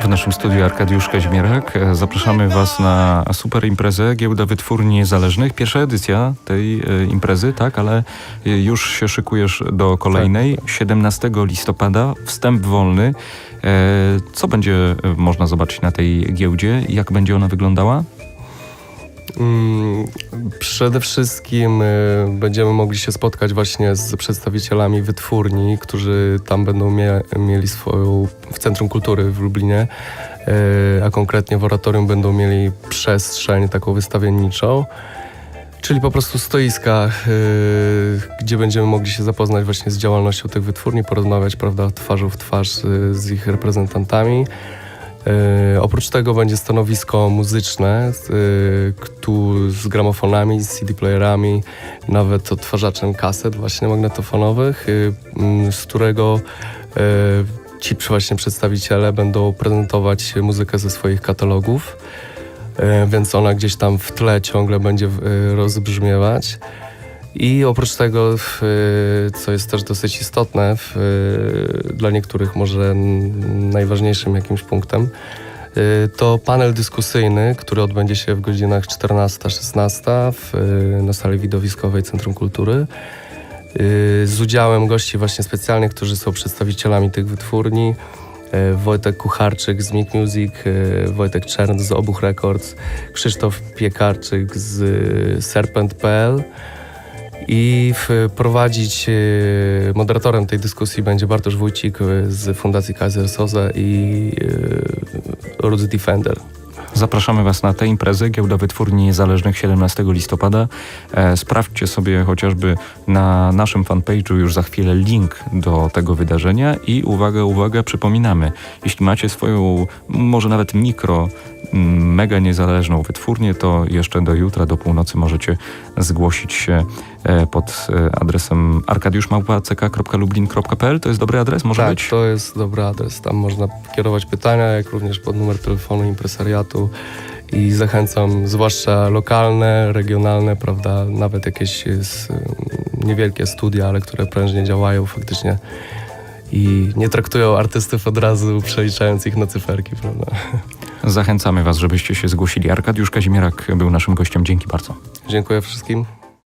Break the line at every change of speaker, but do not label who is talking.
W naszym studiu Arkadiusz Kazimierak. E, Zapraszamy Was na super imprezę Giełda Wytwórni Niezależnych. Pierwsza edycja tej e, imprezy, tak, ale e, już się szykujesz do kolejnej. 17 listopada, wstęp wolny. Co będzie można zobaczyć na tej giełdzie? Jak będzie ona wyglądała?
Mm, Przede wszystkim y, będziemy mogli się spotkać właśnie z przedstawicielami wytwórni, którzy tam będą mie mieli swoją w Centrum Kultury w Lublinie, y, a konkretnie w oratorium będą mieli przestrzeń taką wystawienniczą. Czyli po prostu stoiska, y, gdzie będziemy mogli się zapoznać właśnie z działalnością tych wytwórni, porozmawiać, prawda, twarzą w twarz z ich reprezentantami. E, oprócz tego będzie stanowisko muzyczne z, e, z gramofonami, z CD-playerami, nawet odtwarzaczem kaset właśnie magnetofonowych, e, z którego ci właśnie przedstawiciele będą prezentować muzykę ze swoich katalogów, więc ona gdzieś tam w tle ciągle będzie rozbrzmiewać. I oprócz tego, w, co jest też dosyć istotne, w, dla niektórych może najważniejszym jakimś punktem, y, to panel dyskusyjny, który odbędzie się w godzinach 14-16 w, na sali widowiskowej Centrum Kultury. y, Z udziałem gości właśnie specjalnych, którzy są przedstawicielami tych wytwórni. y, Wojtek Kucharczyk z Mick Music, y, Wojtek Czern z Obuch Records, Krzysztof Piekarczyk z y, Serpent.pl. I prowadzić e, moderatorem tej dyskusji będzie Bartosz Wójcik e, z Fundacji Kaiser Soze i e, Roots Defender.
Zapraszamy Was na tę imprezę Giełda Wytwórni Niezależnych 17 listopada. E, sprawdźcie sobie chociażby na naszym fanpage'u już za chwilę link do tego wydarzenia i uwaga, uwaga, przypominamy, jeśli macie swoją, może nawet mikro, mm, mega niezależną wytwórnię, to jeszcze do jutra, do północy możecie zgłosić się e, pod e, adresem arkadiuszmałpa.ck.lublin.pl. To jest dobry adres, może
tak,
być?
to jest dobry adres. Tam można kierować pytania, jak również pod numer telefonu impresariatu. I zachęcam, zwłaszcza lokalne, regionalne, prawda, nawet jakieś z, niewielkie studia, ale które prężnie działają faktycznie i nie traktują artystów od razu, przeliczając ich na cyferki, prawda.
Zachęcamy Was, żebyście się zgłosili. Arkadiusz Kazimierak był naszym gościem. Dzięki bardzo.
Dziękuję wszystkim.